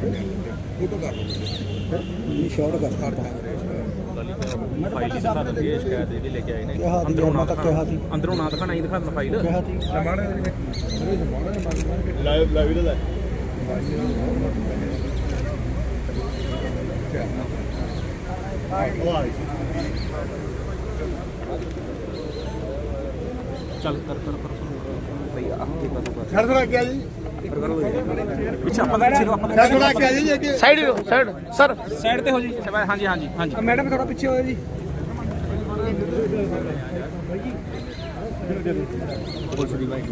Photo ਕਰ ਲਓ short ਕਰ ਫਾਈਲ ਹੀ ਦਿਖਾ ਦਿੰਦੀ ਹੈ ਸ਼ਿਕਾਇਤ ਜਿਹੜੀ ਲੈ ਕੇ ਆਏ ਨੇ ਕਿਹਾ ਸੀ, ਅੰਦਰੋਂ ਨਾ ਮੈਂ ਤਾਂ ਕਿਹਾ ਸੀ। ਅੰਦਰੋਂ ਨਾ ਦਿਖਾਣਾ ਹੀ ਦਿਖਾ ਦਿੰਦਾ ਫਾਈਲ ਕਿਹਾ ਸੀ ਲਮਾਣਾ ਦੇ ਵਿੱਚ ਲਮਾਣਾ ਦੇ ਮਾਰ ਲਾਈਵ ਲਾਈਵ ਦਾ ਚੱਲ ਕਰ ਕਰ ਕਰ ਭਈ ਆਹ ਕੀ ਕਰ ਛੜ ਛੜਾ ਕੇ ਆ ਜੀ ਪਿੱਛੇ ਆਪਾਂ ਪਿੱਛੇ ਨੂੰ ਆਪਾਂ ਛੜਾ ਕੇ ਆ ਜੀ ਅੱਗੇ ਸਾਈਡ। Side sir. ਸਾਈਡ ਤੇ ਹੋ ਜੀ। ਹਾਂਜੀ ਹਾਂਜੀ ਹਾਂਜੀ। ਮੈਡਮ ਥੋੜਾ ਪਿੱਛੇ ਹੋਇਆ ਜੀ। ਪੁਲਿਸ ਦੀ ਬਾਈਕ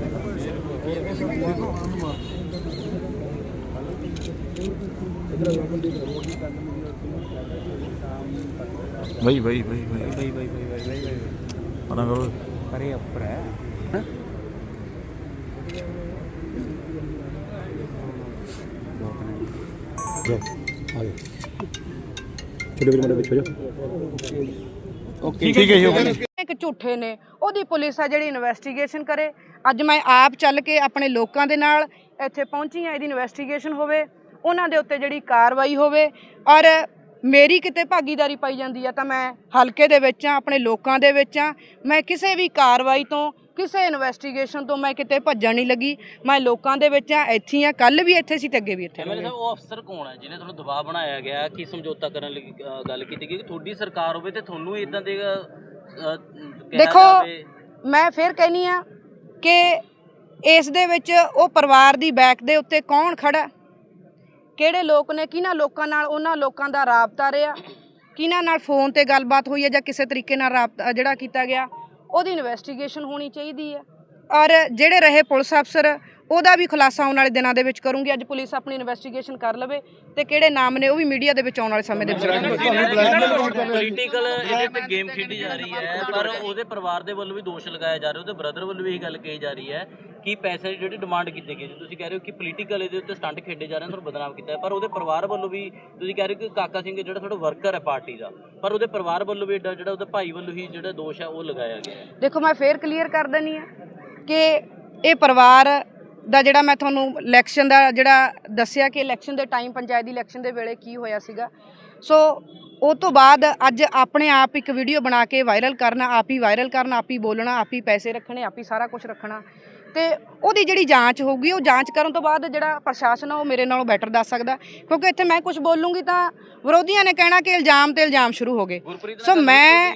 ਬਈ ਬਈ ਬਈ ਬਈ ਬਈ ਬਈ ਬਈ ਬਈ ਬਈ ਪਤਾ ਕਰੋ ਪਰੇ ਉੱਪਰ ਹੈ? ਛੋਟੇ ਵੀਰ ਮੇਰੇ ਪਿੱਛੇ ਹੋ ਜਾ? ਠੀਕ ਹੈ ਜੀ ਓਕੇ। ਇੱਕ ਝੂਠੇ ਨੇ ਉਹਦੀ ਪੁਲਿਸ ਆ ਜਿਹੜੀ ਇਨਵੈਸਟੀਗੇਸ਼ਨ ਕਰੇ। ਅੱਜ ਮੈਂ ਆਪ ਚੱਲ ਕੇ ਆਪਣੇ ਲੋਕਾਂ ਦੇ ਨਾਲ ਇੱਥੇ ਪਹੁੰਚੀ ਆ ਇਹਦੀ ਇਨਵੈਸਟੀਗੇਸ਼ਨ ਹੋਵੇ ਉਹਨਾਂ ਦੇ ਉੱਤੇ ਜਿਹੜੀ ਕਾਰਵਾਈ ਹੋਵੇ। ਔਰ ਮੇਰੀ ਕਿਤੇ ਭਾਗੀਦਾਰੀ ਪਾਈ ਜਾਂਦੀ ਆ ਤਾਂ ਮੈਂ ਹਲਕੇ ਦੇ ਵਿੱਚ ਆ ਆਪਣੇ ਲੋਕਾਂ ਦੇ ਵਿੱਚ ਆ ਮੈਂ ਕਿਸੇ ਵੀ ਕਾਰਵਾਈ ਤੋਂ ਕਿਸੇ ਇਨਵੈਸਟੀਗੇਸ਼ਨ ਤੋਂ ਮੈਂ ਕਿਤੇ ਭੱਜਣ ਨਹੀਂ ਲੱਗੀ ਮੈਂ ਲੋਕਾਂ ਦੇ ਵਿੱਚ ਆ ਇੱਥੇ ਆ ਕੱਲ ਵੀ ਇੱਥੇ ਸੀ ਤੇ ਅੱਗੇ ਵੀ ਇੱਥੇ ਐਮਐਲਏ। ਸਾਹਿਬ ਉਹ ਅਫਸਰ ਕੌਣ ਹੈ ਜਿਹਨੇ ਤੁਹਾਨੂੰ ਦਬਾਅ ਬਣਾਇਆ ਗਿਆ ਕਿ ਸਮਝੌਤਾ ਕਰਨ ਲਈ ਅ, ਗੱਲ ਕੀਤੀ ਗਈ ਕਿ ਤੁਹਾਡੀ ਸਰਕਾਰ ਹੋਵੇ ਤੇ ਤੁਹਾਨੂੰ ਇਦਾਂ ਦੇ ਅ, ਅ, ਕਿਹਾ ਦੇਖੋ ਜਾਵੇ। ਮੈਂ ਫਿਰ ਕਹਿਨੀ ਆ ਕਿ ਇਸ ਦੇ ਵਿੱਚ ਉਹ ਪਰਿਵਾਰ ਦੀ ਬੈਕ ਦੇ ਉੱਤੇ ਕੌਣ ਖੜਾ ਹੈ? ਕਿਹੜੇ ਲੋਕ ਨੇ ਕਿਹਨਾਂ ਲੋਕਾਂ ਨਾਲ ਉਹਨਾਂ ਲੋਕਾਂ ਦਾ ਰਾਬਤਾ ਰਿਹਾ ਕਿਹਨਾਂ ਨਾਲ ਫੋਨ ਤੇ ਗੱਲਬਾਤ ਹੋਈ ਹੈ ਜਾਂ ਕਿਸੇ ਤਰੀਕੇ ਨਾਲ ਰਾਬਤਾ ਜਿਹੜਾ ਕੀਤਾ ਗਿਆ ਉਹਦੀ ਇਨਵੈਸਟੀਗੇਸ਼ਨ ਹੋਣੀ ਚਾਹੀਦੀ ਹੈ। ਔਰ ਜਿਹੜੇ ਰਹੇ ਪੁਲਿਸ ਅਫਸਰ ਉਹਦਾ ਵੀ ਖੁਲਾਸਾ ਆਉਣ ਵਾਲੇ ਦਿਨਾਂ ਦੇ ਵਿੱਚ ਕਰੂੰਗੀ। ਅੱਜ ਪੁਲਿਸ ਆਪਣੀ ਇਨਵੈਸਟੀਗੇਸ਼ਨ ਕਰ ਲਵੇ ਤੇ ਕਿਹੜੇ ਨਾਮ ਨੇ ਉਹ ਵੀ ਮੀਡੀਆ ਦੇ ਵਿੱਚ ਆਉਣ ਵਾਲੇ ਸਮੇਂ ਦੇ ਵਿੱਚ ਪੋਲੀਟੀਕਲ ਇਹਦੇ ਤੇ ਗੇਮ ਖੇਡੀ ਜਾ ਰਹੀ ਹੈ ਪਰ ਉਹਦੇ ਪਰਿਵਾਰ ਦੇ ਵੱਲੋਂ ਵੀ ਦੋਸ਼ ਲਗਾਇਆ ਜਾ ਰਿਹਾ ਉਹਦੇ ਬ੍ਰਦਰ ਵੱਲੋਂ ਵੀ ਇਹ ਗੱਲ ਕਹੀ ਜਾ ਰਹੀ ਹੈ ਕਿ ਪੈਸੇ ਦੀ ਜਿਹੜੀ ਡਿਮਾਂਡ ਕੀਤੀ ਗਈ ਤੁਸੀਂ ਕਹਿ ਰਹੇ ਹੋ ਕਿ ਪੋਲੀਟੀਕਲ ਇਹਦੇ ਉੱਤੇ ਸਟੰਟ ਖੇਡੇ ਜਾ ਰਹੇ ਨੇ ਤੁਹਾਨੂੰ ਬਦਨਾਮ ਕੀਤਾ ਹੈ ਪਰ ਉਹਦੇ ਪਰਿਵਾਰ ਵੱਲੋਂ ਵੀ ਤੁਸੀਂ ਕਹਿ ਰਹੇ ਹੋ ਕਿ ਕਾਕਾ ਸਿੰਘ ਜਿਹੜਾ ਤੁਹਾਡਾ ਵਰਕਰ ਹੈ ਪਾਰਟੀ ਦਾ ਪਰ ਉਹਦੇ ਪਰਿਵਾਰ ਵੱਲੋਂ ਵੀ ਏਡਾ ਜਿਹੜਾ ਉਹਦੇ ਭਾਈ ਵੱਲੋਂ ਹੀ ਜਿਹੜਾ ਦੋਸ਼ ਹੈ ਉਹ ਲਗਾਇਆ ਗਿਆ ਦੇਖੋ ਮੈਂ ਫੇਰ ਕਲੀਅਰ ਕਰ ਦਿੰਨੀ ਆ ਕਿ ਇਹ ਪਰਿਵਾਰ ਦਾ ਜਿਹੜਾ ਮੈਂ ਤੁਹਾਨੂੰ ਇਲੈਕਸ਼ਨ ਦਾ ਜਿਹੜਾ ਦੱਸਿਆ ਕਿ ਇਲੈਕਸ਼ਨ ਦੇ ਟਾਈਮ ਪੰਚਾਇਤ ਦੀ ਇਲੈਕਸ਼ਨ ਦੇ ਵੇਲੇ ਕੀ ਹੋਇਆ ਸੀਗਾ। ਸੋ ਉਹ ਤੋਂ ਬਾਅਦ ਅੱਜ ਆਪਣੇ ਆਪ ਇੱਕ ਵੀਡੀਓ ਬਣਾ ਕੇ ਵਾਇਰਲ ਕਰਨਾ ਆਪ ਹੀ ਵਾਇਰਲ ਕਰਨਾ ਆਪ ਹੀ ਬੋਲਣਾ ਆਪ ਹੀ ਪੈਸੇ ਰੱਖਣੇ ਆਪ ਹੀ ਸਾਰਾ ਕੁਝ ਰੱਖਣਾ। ਤੇ ਉਹਦੀ ਜਿਹੜੀ ਜਾਂਚ ਹੋਊਗੀ ਉਹ ਜਾਂਚ ਕਰਨ ਤੋਂ ਬਾਅਦ ਜਿਹੜਾ ਪ੍ਰਸ਼ਾਸਨ ਆ ਉਹ ਮੇਰੇ ਨਾਲੋਂ ਬੈਟਰ ਦੱਸ ਸਕਦਾ। ਕਿਉਂਕਿ ਇੱਥੇ ਮੈਂ ਕੁਝ ਬੋਲੂੰਗੀ ਤਾਂ ਵਿਰੋਧੀਆਂ ਨੇ ਕਹਿਣਾ ਕਿ ਇਲਜ਼ਾਮ ਤੇ ਇਲਜ਼ਾਮ ਸ਼ੁਰੂ ਹੋ ਗਏ। ਸੋ ਮੈਂ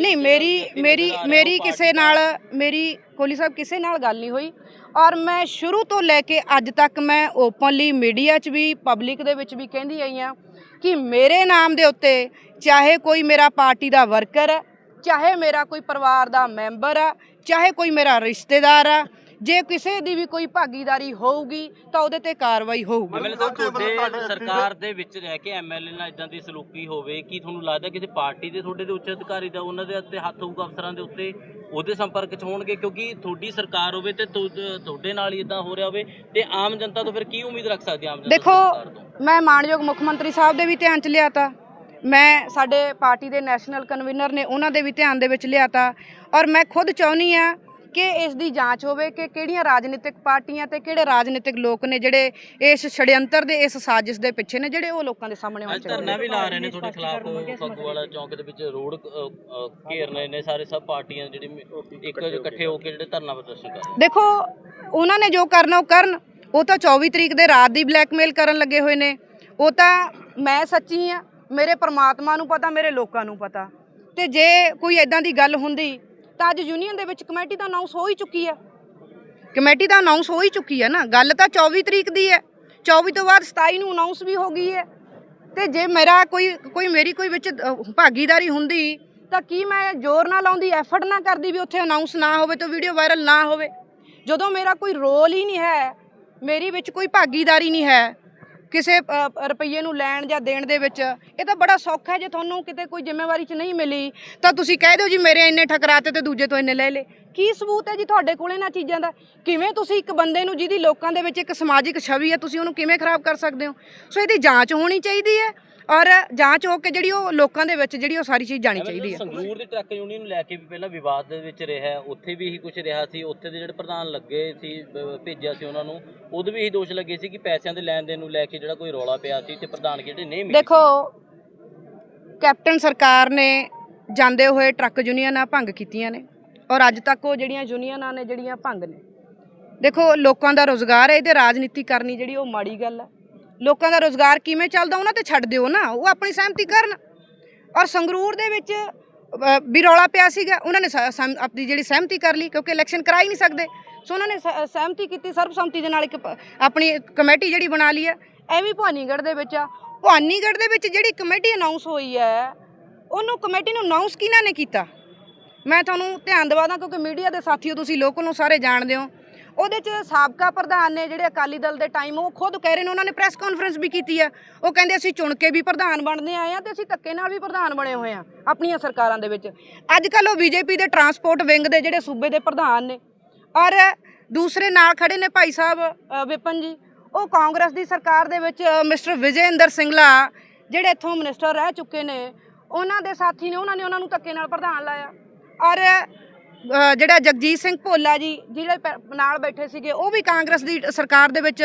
ਨਹੀਂ ਮੇਰੀ ਮੇਰੀ ਮੇਰੀ ਕਿਸੇ ਨਾਲ ਮੇਰੀ ਕੋਹਲੀ ਸਾਹਿਬ ਕਿਸੇ ਨਾਲ ਗੱਲ ਨਹੀਂ ਹੋਈ। ਔਰ ਮੈਂ ਸ਼ੁਰੂ ਤੋਂ ਲੈ ਕੇ ਅੱਜ ਤੱਕ ਮੈਂ ਓਪਨਲੀ ਮੀਡੀਆ 'ਚ ਵੀ ਪਬਲਿਕ ਦੇ ਵਿੱਚ ਵੀ ਕਹਿੰਦੀ ਆਈ ਆ ਕਿ ਮੇਰੇ ਨਾਮ ਦੇ ਉੱਤੇ ਚਾਹੇ ਕੋਈ ਮੇਰਾ ਪਾਰਟੀ ਦਾ ਵਰਕਰ ਹੈ, ਚਾਹੇ ਮੇਰਾ ਕੋਈ ਪਰਿਵਾਰ ਦਾ ਮੈਂਬਰ ਆ ਚਾਹੇ ਕੋਈ ਮੇਰਾ ਰਿਸ਼ਤੇਦਾਰ ਆ ਜੇ ਕਿਸੇ ਦੀ ਵੀ ਕੋਈ ਭਾਗੀਦਾਰੀ ਹੋਊਗੀ ਤਾਂ ਉਹਦੇ ਤੇ ਕਾਰਵਾਈ ਹੋਊਗੀ। ਐਮਐਲਏ ਸਾਹਿਬ ਤੁਹਾਡੇ ਸਰਕਾਰ ਦੇ ਵਿੱਚ ਰਹਿ ਕੇ ਐਮਐਲਏ ਨਾਲ ਇਦਾਂ ਦੀ ਸਲੂਕੀ ਹੋਵੇ ਕੀ ਤੁਹਾਨੂੰ ਲੱਗਦਾ ਕਿਸੇ ਪਾਰਟੀ ਦੇ ਤੁਹਾਡੇ ਦੇ ਉੱਚ ਅਧਿਕਾਰੀ ਦਾ ਉਹਨਾਂ ਦੇ ਉੱਤੇ ਹੱਥ ਹੋਊਗਾ ਅਫਸਰਾਂ ਦੇ ਉੱਤੇ? ਉਹਦੇ ਸੰਪਰਕ 'ਚ ਹੋਣਗੇ ਕਿਉਂਕਿ ਤੁਹਾਡੀ ਸਰਕਾਰ ਹੋਵੇ ਤੇ ਤੁ- ਤੁਹਾਡੇ ਨਾਲ ਹੀ ਇਦਾਂ ਹੋ ਰਿਹਾ ਹੋਵੇ ਤੇ ਆਮ ਜਨਤਾ ਤੋਂ ਫਿਰ ਕੀ ਉਮੀਦ ਰੱਖ ਸਕਦੀ ਹੈ ਆਮ ਜਨਤਾ ਦੇਖੋ ਸਰਕਾਰ ਤੋਂ? ਮੈਂ ਮਾਨਯੋਗ ਮੁੱਖ ਮੰਤਰੀ ਸਾਹਿਬ ਦੇ ਵੀ ਧਿਆਨ ਚ ਲਿਆਤਾ। ਮੈਂ ਸਾਡੇ ਪਾਰਟੀ ਦੇ ਨੈਸ਼ਨਲ ਕਨਵੀਨਰ ਨੇ ਉਹਨਾਂ ਦੇ ਵੀ ਧਿਆਨ ਦੇ ਵਿੱਚ ਲਿਆਤਾ। ਔਰ ਮੈਂ ਖੁਦ ਚਾਹੁੰਦੀ ਆ ਕਿ ਇਸ ਦੀ ਜਾਂਚ ਹੋਵੇ ਕਿ ਕਿਹੜੀਆਂ ਰਾਜਨੀਤਿਕ ਪਾਰਟੀਆਂ ਤੇ ਕਿਹੜੇ ਰਾਜਨੀਤਿਕ ਲੋਕ ਨੇ ਜਿਹੜੇ ਇਸ ਛੜਯੰਤਰ ਦੇ ਇਸ ਸਾਜ਼ਿਸ਼ ਦੇ ਪਿੱਛੇ ਨੇ ਜਿਹੜੇ ਉਹ ਲੋਕਾਂ ਦੇ ਸਾਹਮਣੇ ਆਉਣੇ ਚਾਹੀਦੇ ਧਰਨਾ ਵੀ ਲਾ ਰਹੇ ਨੇ ਤੁਹਾਡੇ ਖਿਲਾਫ ਫੱਗੂਵਾਲਾ ਚੌਂਕ ਦੇ ਵਿੱਚ ਰੋਡ ਘੇਰ ਰਹੇ ਨੇ ਸਾਰੇ ਸਭ ਪਾਰਟੀਆਂ ਜਿਹੜੀ ਇੱਕ ਇਕੱਠੇ ਹੋ ਕੇ ਜਿਹੜੇ ਧਰਨਾ ਪ੍ਰਦਰਸ਼ਨ ਕਰ ਰਹੇ। ਦੇਖੋ ਉਹਨਾਂ ਨੇ ਜੋ ਕਰਨਾ ਉਹ ਕਰਨ। ਉਹ ਤਾਂ 24 ਤਰੀਕ ਦੇ ਰਾਤ ਦੀ ਬਲੈਕਮੇਲ ਕਰਨ ਲੱਗੇ ਹੋਏ ਨੇ। ਉਹ ਤਾਂ ਮੈਂ ਸੱਚੀ ਆ ਮੇਰੇ ਪ੍ਰਮਾਤਮਾ ਨੂੰ ਪਤਾ ਮੇਰੇ ਲੋਕਾਂ ਨੂੰ ਪਤਾ। ਤੇ ਜੇ ਕੋਈ ਐਦਾਂ ਦੀ ਗੱਲ ਹੁੰਦੀ ਤਾਂ ਅੱਜ ਯੂਨੀਅਨ ਦੇ ਵਿੱਚ ਕਮੇਟੀ ਦਾ ਅਨਾਉਂਸ ਹੋ ਹੀ ਚੁੱਕੀ ਹੈ ਕਮੇਟੀ ਦਾ ਅਨਾਉਂਸ ਹੋ ਹੀ ਚੁੱਕੀ ਹੈ ਨਾ। ਗੱਲ ਤਾਂ 24 ਤਰੀਕ ਦੀ ਹੈ। 24 ਤੋਂ ਬਾਅਦ 27 ਨੂੰ ਅਨਾਉਂਸ ਵੀ ਹੋ ਗਈ ਹੈ। ਤੇ ਜੇ ਮੇਰਾ ਕੋਈ ਕੋਈ ਮੇਰੀ ਕੋਈ ਵਿੱਚ ਭਾਗੀਦਾਰੀ ਹੁੰਦੀ, ਤਾਂ ਕੀ ਮੈਂ ਜ਼ੋਰ ਨਾ ਲਾਉਂਦੀ ਐਫਰਟ ਨਾ ਕਰਦੀ ਵੀ ਉੱਥੇ ਅਨਾਉਂਸ ਨਾ ਹੋਵੇ ਤਾਂ ਵੀਡੀਓ ਵਾਇਰਲ ਨਾ ਹੋਵੇ? ਜਦੋਂ ਮੇਰਾ ਕੋਈ ਰੋਲ ਹੀ ਨਹੀਂ ਹੈ, ਮੇਰੀ ਵਿੱਚ ਕੋਈ ਭਾਗੀਦਾਰੀ ਨਹੀਂ ਹੈ ਕਿਸੇ ਰੁਪਈਏ ਨੂੰ ਲੈਣ ਜਾਂ ਦੇਣ ਦੇ ਵਿੱਚ, ਇਹ ਤਾਂ ਬੜਾ ਸੌਖਾ ਹੈ ਜੇ ਤੁਹਾਨੂੰ ਕਿਤੇ ਕੋਈ ਜ਼ਿੰਮੇਵਾਰੀ 'ਚ ਨਹੀਂ ਮਿਲੀ, ਤਾਂ ਤੁਸੀਂ ਕਹਿ ਦਿਓ ਜੀ ਮੇਰੇ ਇੰਨੇ ਠਕਰਾਤੇ ਤੇ ਦੂਜੇ ਤੋਂ ਇੰਨੇ ਲੈ ਲੇ ਕੀ ਸਬੂਤ ਹੈ ਜੀ ਤੁਹਾਡੇ ਕੋਲ ਇਹਨਾਂ ਚੀਜ਼ਾਂ ਦਾ? ਕਿਵੇਂ ਤੁਸੀਂ ਇੱਕ ਬੰਦੇ ਨੂੰ ਜਿਹਦੀ ਲੋਕਾਂ ਦੇ ਵਿੱਚ ਇੱਕ ਸਮਾਜਿਕ ਛਵੀ ਹੈ, ਤੁਸੀਂ ਉਹਨੂੰ ਕਿਵੇਂ ਖਰਾਬ ਕਰ ਸਕਦੇ ਹੋ? ਸੋ ਇਹਦੀ ਜਾਂਚ ਹੋਣੀ ਚਾਹੀਦੀ ਹੈ। ਔਰ ਜਾਂਚ ਹੋ ਕੇ ਜਿਹੜੀ ਉਹ ਲੋਕਾਂ ਦੇ ਵਿੱਚ ਜਿਹੜੀ ਉਹ ਸਾਰੀ ਚੀਜ਼ ਜਾਣੀ ਚਾਹੀਦੀ ਹੈ ਸੰਗਰੂਰ ਦੀ ਟਰੱਕ ਯੂਨੀਅਨ ਨੂੰ ਲੈ ਕੇ ਵੀ ਪਹਿਲਾਂ ਵਿਵਾਦ ਦੇ ਵਿੱਚ ਰਿਹਾ। ਉੱਥੇ ਵੀ ਇਹੀ ਕੁਝ ਰਿਹਾ ਸੀ ਉੱਥੇ ਦੇ ਜਿਹੜੇ ਪ੍ਰਧਾਨ ਲੱਗੇ ਸੀ ਭੇਜਿਆ ਸੀ ਉਹਨਾਂ ਨੂੰ ਉਦੋਂ ਵੀ ਇਹੀ ਦੋਸ਼ ਲੱਗੇ ਸੀ ਕਿ ਪੈਸਿਆਂ ਦੇ ਲੈਣ ਦੇਣ ਨੂੰ ਲੈ ਕੇ ਜਿਹੜਾ ਕੋਈ ਰੌਲਾ ਪਿਆ ਸੀ ਤੇ ਪ੍ਰਧਾਨ ਜਿਹੜੇ ਨਹੀਂ ਮਿਲੇ ਦੇਖੋ ਕੈਪਟਨ ਸਰਕਾਰ ਨੇ ਜਾਂਦੇ ਹੋਏ ਟਰੱਕ ਯੂਨੀਅਨਾਂ ਭੰਗ ਕੀਤੀਆਂ ਨੇ ਔਰ ਅੱਜ ਤੱਕ ਉਹ ਜਿਹੜੀਆਂ ਯੂਨੀਅਨਾਂ ਨੇ ਜਿਹੜੀਆਂ ਭੰਗ ਨੇ ਦੇਖੋ ਲੋਕਾਂ ਦਾ ਰੋਜ਼ਗਾਰ ਹੈ ਇਹ ਤੇ ਰਾਜਨੀਤੀ ਕਰਨੀ ਜਿਹੜੀ ਉਹ ਮਾੜੀ ਗੱਲ ਹੈ ਲੋਕਾਂ ਦਾ ਰੋਜ਼ਗਾਰ ਕਿਵੇਂ ਚੱਲਦਾ ਉਹਨਾਂ ਤੇ ਛੱਡ ਦਿਓ ਨਾ, ਉਹ ਆਪਣੀ ਸਹਿਮਤੀ ਕਰਨ। ਔਰ ਸੰਗਰੂਰ ਦੇ ਵਿੱਚ ਵੀ ਰੌਲਾ ਪਿਆ ਸੀਗਾ, ਉਹਨਾਂ ਨੇ ਸ- ਸਹਿਮ- ਆਪਣੀ ਜਿਹੜੀ ਸਹਿਮਤੀ ਕਰ ਲਈ, ਕਿਉਂਕਿ ਇਲੈਕਸ਼ਨ ਕਰਾ ਹੀ ਨਹੀਂ ਸਕਦੇ। ਸੋ ਉਹਨਾਂ ਨੇ ਸ- ਸਹਿਮਤੀ ਕੀਤੀ ਸਰਬਸੰਮਤੀ ਦੇ ਨਾਲ ਇੱਕ ਆਪਣੀ ਕਮੇਟੀ ਜਿਹੜੀ ਬਣਾ ਲਈ ਹੈ। ਐਵੇਂ ਭਵਾਨੀਗੜ੍ਹ ਦੇ ਵਿੱਚ ਆ। ਭਵਾਨੀਗੜ੍ਹ ਦੇ ਵਿੱਚ ਜਿਹੜੀ ਕਮੇਟੀ ਅਨਾਉਂਸ ਹੋਈ ਹੈ, ਉਹਨੂੰ ਕਮੇਟੀ ਨੂੰ ਅਨਾਉਂਸ ਕਿਹਨਾਂ ਨੇ ਕੀਤਾ? ਮੈਂ ਤੁਹਾਨੂੰ ਧਿਆਨ ਦਿਵਾਦਾ, ਕਿਉਂਕਿ ਮੀਡੀਆ ਦੇ ਸਾਥੀਓ ਤੁਸੀਂ ਲੋਕਲ ਨੂੰ ਸਾਰੇ ਜਾਣਦੇ ਹੋ। ਉਹਦੇ ਚ ਸਾਬਕਾ ਪ੍ਰਧਾਨ ਨੇ ਜਿਹੜੇ ਅਕਾਲੀ ਦਲ ਦੇ ਟਾਈਮ ਉਹ ਖੁਦ ਕਹਿ ਰਹੇ ਨੇ, ਉਹਨਾਂ ਨੇ ਪ੍ਰੈਸ ਕਾਨਫਰੰਸ ਵੀ ਕੀਤੀ ਆ। ਉਹ ਕਹਿੰਦੇ ਅਸੀਂ ਚੁਣ ਕੇ ਵੀ ਪ੍ਰਧਾਨ ਬਣਦੇ ਆਏ ਆ ਤੇ ਅਸੀਂ ਧੱਕੇ ਨਾਲ ਵੀ ਪ੍ਰਧਾਨ ਬਣੇ ਹੋਏ ਆ, ਆਪਣੀਆਂ ਸਰਕਾਰਾਂ ਦੇ ਵਿੱਚ। ਅੱਜ ਕੱਲ ਉਹ ਬੀਜੇਪੀ ਦੇ ਟਰਾਂਸਪੋਰਟ ਵਿੰਗ ਦੇ ਜਿਹੜੇ ਸੂਬੇ ਦੇ ਪ੍ਰਧਾਨ ਨੇ, ਔਰ ਦੂਸਰੇ ਨਾਲ ਖੜੇ ਨੇ ਭਾਈ ਸਾਹਿਬ ਵਿਪਨ ਜੀ। ਉਹ ਕਾਂਗਰਸ ਦੀ ਸਰਕਾਰ ਦੇ ਵਿੱਚ ਮਿਸਟਰ ਵਿਜੇਂਦਰ ਸਿੰਗਲਾ, ਜਿਹੜੇ ਇੱਥੋਂ ਮਿਨਿਸਟਰ ਰਹਿ ਚੁੱਕੇ ਨੇ, ਉਹਨਾਂ ਦੇ ਸਾਥੀ ਨੇ, ਉਹਨਾਂ ਨੇ ਉਹਨਾਂ ਨੂੰ ਧੱਕੇ ਨਾਲ ਪ੍ਰਧਾਨ ਲਾਇਆ। ਔਰ ਜਿਹੜਾ ਜਗਜੀਤ ਸਿੰਘ ਭੋਲਾ ਜੀ ਜਿਹੜੇ ਪ- ਨਾਲ ਬੈਠੇ ਸੀਗੇ, ਉਹ ਵੀ ਕਾਂਗਰਸ ਦੀ ਸਰਕਾਰ ਦੇ ਵਿੱਚ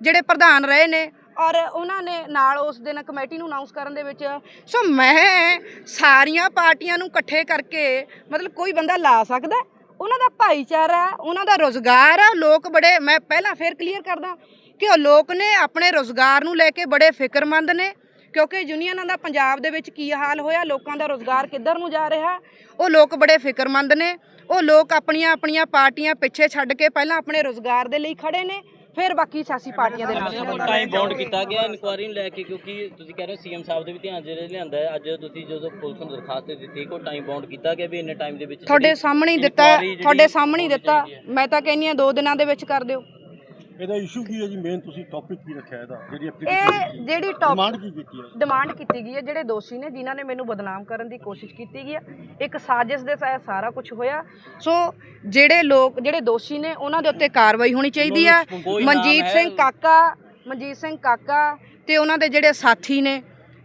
ਜਿਹੜੇ ਪ੍ਰਧਾਨ ਰਹੇ ਨੇ ਔਰ ਉਹਨਾਂ ਨੇ ਨਾਲ ਉਸ ਦਿਨ ਕਮੇਟੀ ਨੂੰ ਅਨਾਉਂਸ ਕਰਨ ਦੇ ਵਿੱਚ, ਸੋ ਮੈਂ ਸਾਰੀਆਂ ਪਾਰਟੀਆਂ ਨੂੰ ਇਕੱਠੇ ਕਰਕੇ ਮਤਲਬ ਕੋਈ ਬੰਦਾ ਲਾ ਸਕਦਾ ਉਹਨਾਂ ਦਾ ਭਾਈਚਾਰਾ, ਉਹਨਾਂ ਦਾ ਰੋਜ਼ਗਾਰ ਹੈ ਲੋਕ ਬੜੇ ਮੈਂ ਪਹਿਲਾਂ ਫੇਰ ਕਲੀਅਰ ਕਰਦਾ ਕਿ ਉਹ ਲੋਕ ਨੇ ਆਪਣੇ ਰੋਜ਼ਗਾਰ ਨੂੰ ਲੈ ਕੇ ਬੜੇ ਫਿਕਰਮੰਦ ਨੇ। ਕਿਉਂਕਿ ਯੂਨੀਅਨਾਂ ਦਾ ਪੰਜਾਬ ਦੇ ਵਿੱਚ ਕੀ ਹਾਲ ਹੋਇਆ ਲੋਕਾਂ ਦਾ ਰੋਜ਼ਗਾਰ ਕਿੱਧਰ ਨੂੰ ਜਾ ਰਿਹਾ ਉਹ ਲੋਕ ਬੜੇ ਫਿਕਰਮੰਦ ਨੇ ਉਹ ਲੋਕ ਆਪਣੀਆਂ ਆਪਣੀਆਂ ਪਾਰਟੀਆਂ ਪਿੱਛੇ ਛੱਡ ਕੇ ਪਹਿਲਾਂ ਆਪਣੇ ਰੋਜ਼ਗਾਰ ਦੇ ਲਈ ਖੜੇ ਨੇ ਫਿਰ ਬਾਕੀ ਸਿਆਸੀ ਪਾਰਟੀਆਂ ਦੇ ਨਾਲ। ਟਾਈਮ ਬਾਉਂਡ ਕੀਤਾ ਗਿਆ ਇਨਕੁਆਇਰੀ ਨੂੰ ਲੈ ਕੇ ਕਿਉਂਕਿ ਤੁਸੀਂ ਕਹਿ ਰਹੇ ਹੋ ਸੀਐਮ ਸਾਹਿਬ ਦੇ ਵੀ ਧਿਆਨ ਜਿਹੜੇ ਲਿਆਂਦਾ ਅੱਜ ਤੁਸੀਂ ਜਦੋਂ ਪੁਲਿਸ ਨੂੰ ਦਰਖਾਸਤ ਦਿੱਤੀ ਕੋਈ ਟਾਈਮ ਬਾਉਂਡ ਕੀਤਾ ਗਿਆ ਵੀ ਇੰਨੇ ਟਾਈਮ ਦੇ ਵਿੱਚ ਤੁਹਾਡੇ ਸਾਹਮਣੇ ਹੀ ਦਿੱਤਾ ਤੁਹਾਡੇ ਸਾਹਮਣੇ ਹੀ ਦਿੱਤਾ। ਮੈਂ ਤਾਂ ਕਹਿੰਨੀ ਆ ਦੋ ਦਿਨਾਂ ਦੇ ਵਿੱਚ ਕਰ ਦਿਓ ਇਹਦਾ ਇਸ਼ੂ ਕੀ ਹੈ ਜੀ? ਮੇਨ ਤੁਸੀਂ ਟੌਪਿਕ ਕੀ ਰੱਖਿਆ ਇਹਦਾ ਜਿਹੜੀ ਇਹ ਐਪਲੀਕੇਸ਼ਨ ਜਿਹੜੀ ਡਿਮਾਂਡ ਟੌਪ ਕੀ ਕੀਤੀ ਹੈ? ਡਿਮਾਂਡ ਕੀਤੀ ਗਈ ਹੈ ਜਿਹੜੇ ਦੋਸ਼ੀ ਨੇ ਜਿਨ੍ਹਾਂ ਨੇ ਮੈਨੂੰ ਬਦਨਾਮ ਕਰਨ ਦੀ ਕੋਸ਼ਿਸ਼ ਕੀਤੀ ਗਈ ਹੈ। ਇੱਕ ਸਾਜ਼ਿਸ਼ ਦੇ ਤਹਿਤ ਸਾਰਾ ਕੁਝ ਹੋਇਆ। ਸੋ ਜਿਹੜੇ ਲੋਕ ਜਿਹੜੇ ਦੋਸ਼ੀ ਨੇ ਉਹਨਾਂ ਦੇ ਉੱਤੇ ਕਾਰਵਾਈ ਹੋਣੀ ਚਾਹੀਦੀ ਹੈ। ਮਨਜੀਤ। ਸਿੰਘ ਕਾਕਾ ਮਨਜੀਤ ਸਿੰਘ ਕਾਕਾ ਤੇ ਉਹਨਾਂ ਦੇ ਜਿਹੜੇ ਸਾਥੀ ਨੇ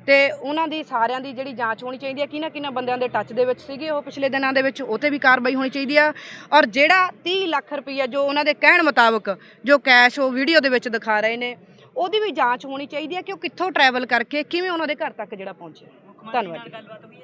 ਤੇ ਉਹਨਾਂ ਦੀ ਸਾਰਿਆਂ ਦੀ ਜਿਹੜੀ ਜਾਂਚ ਹੋਣੀ ਚਾਹੀਦੀ ਹੈ ਕਿਹਨਾਂ ਕਿਹਨਾਂ ਬੰਦਿਆਂ ਦੇ ਟੱਚ ਦੇ ਵਿੱਚ ਸੀਗੇ ਉਹ ਪਿਛਲੇ ਦਿਨਾਂ ਦੇ ਵਿੱਚ ਉਹ 'ਤੇ ਵੀ ਕਾਰਵਾਈ ਹੋਣੀ ਚਾਹੀਦੀ ਆ। ਔਰ ਜਿਹੜਾ 30 ਲੱਖ ਰੁਪਈਆ ਜੋ ਉਹਨਾਂ ਦੇ ਕਹਿਣ ਮੁਤਾਬਕ ਜੋ ਕੈਸ਼ ਉਹ ਵੀਡੀਓ ਦੇ ਵਿੱਚ ਦਿਖਾ ਰਹੇ ਨੇ ਉਹਦੀ ਵੀ ਜਾਂਚ ਹੋਣੀ ਚਾਹੀਦੀ ਹੈ ਕਿ ਉਹ ਕਿੱਥੋਂ ਟਰੈਵਲ ਕਰਕੇ ਕਿਵੇਂ ਉਹਨਾਂ ਦੇ ਘਰ ਤੱਕ ਜਿਹੜਾ ਪਹੁੰਚਿਆ। ਧੰਨਵਾਦ ਜੀ।